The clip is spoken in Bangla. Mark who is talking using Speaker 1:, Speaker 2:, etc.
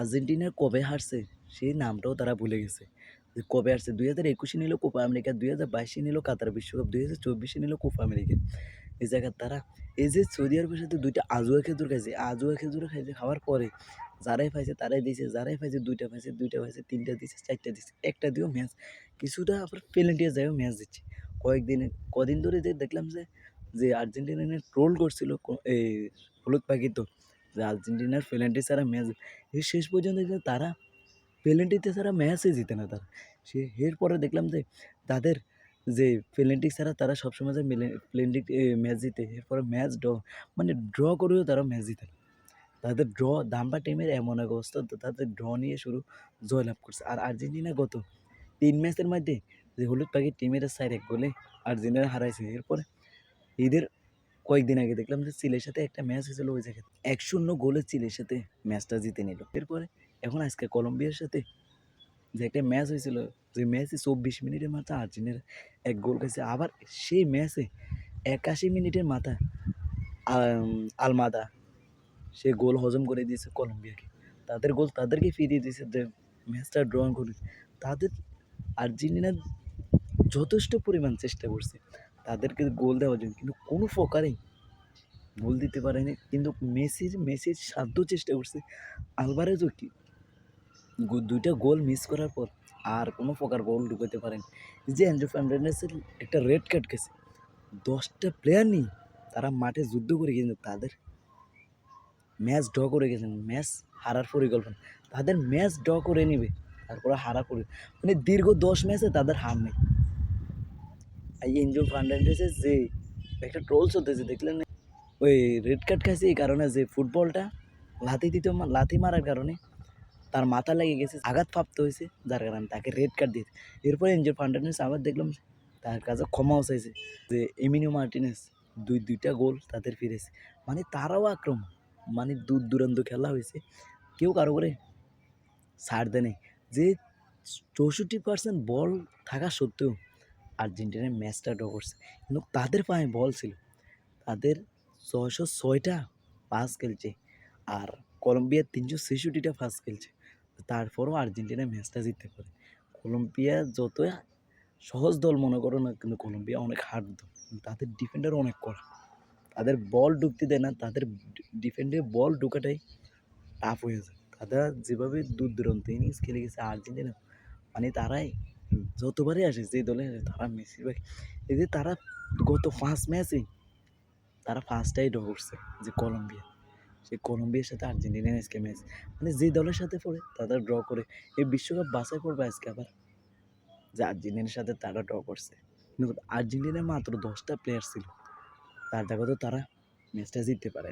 Speaker 1: আর্জেন্টিনা কবে হারছে, সেই নামটাও তারা ভুলে গেছে। যে কবে হারছে, দুই হাজার একুশে নিল কোপা আমেরিকা, দুই হাজার বাইশে নিল কাতার বিশ্বকাপ, দুই হাজার চব্বিশে নিল কোপা আমেরিকা। এই জায়গায় তারা, এই যে সৌদি আরবের সাথে দুইটা আজুয়া খেজুর খাইছে, আজুয়া খেজুর খাইছে খাওয়ার পরে যারাই পাইছে তারাই দিয়েছে যারাই পাইছে দুইটা পাইছে দুইটা পাইছে, তিনটা দিছে, চারটা দিছে, একটা দিয়েও ম্যাচ, কিছুটা আবার পেলেন্টিয়া যায়ও ম্যাচ দিচ্ছে। কয়েকদিনে, কদিন ধরে যে দেখলাম যে যে আর্জেন্টিনা ট্রোল করছিল এই হলুদ পাখি তো আর্জেন্টিনার পেলেন্টি ছাড়া ম্যাচ শেষ পর্যন্ত তারা পেলেন্টিতে ছাড়া ম্যাচই জিতে না তারা। সে এরপরে দেখলাম যে তাদের যে পেলেন্টি ছাড়া তারা সবসময় যে প্লেন্টি ম্যাচ জিতে, এরপরে ম্যাচ ড্র মানে ড্র করেও তারা ম্যাচ জিতে না। তাদের ড্র দাম্বা টিমের এমন এক অবস্থা তাদের ড্র নিয়ে শুরু জয়লাভ করছে। আর আর্জেন্টিনা গত তিন ম্যাচের মধ্যে যে হলুদ পাখি টিমের সাইড এক গোলে আর্জেন্টিনা হারাইছে। এরপরে ঈদের কয়েকদিন আগে দেখলাম যে চিলের সাথে একটা ম্যাচ হয়েছিল ওই জায়গায়। এক শূন্য গোলে চিলের সাথে ম্যাচটা জিতে নিল। এরপরে এখন আজকে কলম্বিয়ার সাথে যে একটা ম্যাচ হয়েছিল, যে ম্যাচে চব্বিশ মিনিটের মাথা আর্জেন্টিনা এক গোল খাইছে। আবার সেই ম্যাচে একাশি মিনিটের মাথা আলমাদা, সে গোল হজম করে দিয়েছে কলম্বিয়াকে। তাদের গোল তাদেরকে ফিরিয়ে দিয়েছে যে ম্যাচটা ড্র করে তাদের আর্জেন্টিনা যথেষ্ট পরিমাণ চেষ্টা করছে। তাদেরকে গোল দেওয়ার জন্য। কিন্তু কোনো প্রকারেই গোল দিতে পারেনি। কিন্তু মেসির মেসির সাধ্য চেষ্টা করছে। আলভারেজও কি? দুইটা গোল মিস করার পর আর কোনো প্রকার গোল ঢুকাতে পারেনি। যে অ্যান্ড্রু ফার্নান্ডেসের একটা রেড কার্ড গেছে। দশটা প্লেয়ার নিয়ে তারা মাঠে যুদ্ধ করে কিন্তু তাদের ম্যাচ ড্র করে গেছেন ম্যাচ হারার পরিকল্পনা। তাদের ম্যাচ ড্র করে নেবে, তারপরে হারা পরি মানে দীর্ঘ দশ ম্যাচে তাদের হার নেই। এই এনজো ফার্নান্ডেসের যে একটা ট্রোল চলতেছে দেখলেন? ওই রেড কার্ড খাইছে এই কারণে যে ফুটবলটা লাথি দিতে লাথি মারার কারণে তার মাথা লেগে গেছে, আঘাত প্রাপ্ত হয়েছে, যার কারণে তাকে রেড কার্ড দিয়েছে। এরপরে এনজো ফার্নান্ডেস আবার দেখলাম তার কাছে ক্ষমাও চাইছে যে এমিনিও মার্টিনেস দুই দুইটা গোল তাদের ফিরেছে। মানে তারাও আক্রমণ মানে দূর দূরান্ত খেলা হয়েছে, কেউ কারও করে ছাড় দেয় নাই। যে চৌষট্টি পার্সেন্ট বল থাকা সত্ত্বেও আর্জেন্টিনার ম্যাচটা ড্র করছে। কিন্তু তাদের পায়ে বল ছিল। তাদের ছয়শো ছয়টা পাস খেলছে আর কলম্বিয়ার তিনশো ছেষট্টিটা পাস খেলছে। তারপরও আর্জেন্টিনা ম্যাচটা জিততে পারে। কলম্বিয়া যত সহজ দল মনে করো না কিন্তু কলম্বিয়া অনেক হার্ড দল। তাদের ডিফেন্ডার অনেক কড়া। তাদের বল ঢুকতে দেয় না, তাদের ডিফেন্ডে বল ঢুকাটাই টাফ হয়ে যায়। তারা যেভাবে দূর দূরান্ত ইনিংস খেলে গেছে, আর্জেন্টিনা মানে তারাই যতবারই আসে যে দলে আসে, তারা বেশিরভাগ এই যে তারা গত ফার্স্ট ম্যাচে তারা ফার্স্টটাই ড্র করছে যে কলম্বিয়া। সেই কলম্বিয়ার সাথে আর্জেন্টিনার আজকে ম্যাচ মানে যে দলের সাথে পড়ে, তারা ড্র করে। এই বিশ্বকাপ বাছাই পড়বে আজকে আবার। যে আর্জেন্টিনার সাথে তারা ড্র করছে। আর্জেন্টিনার মাত্র দশটা প্লেয়ার ছিল। তার জায়গাতেও তারা ম্যাচটা জিততে পারে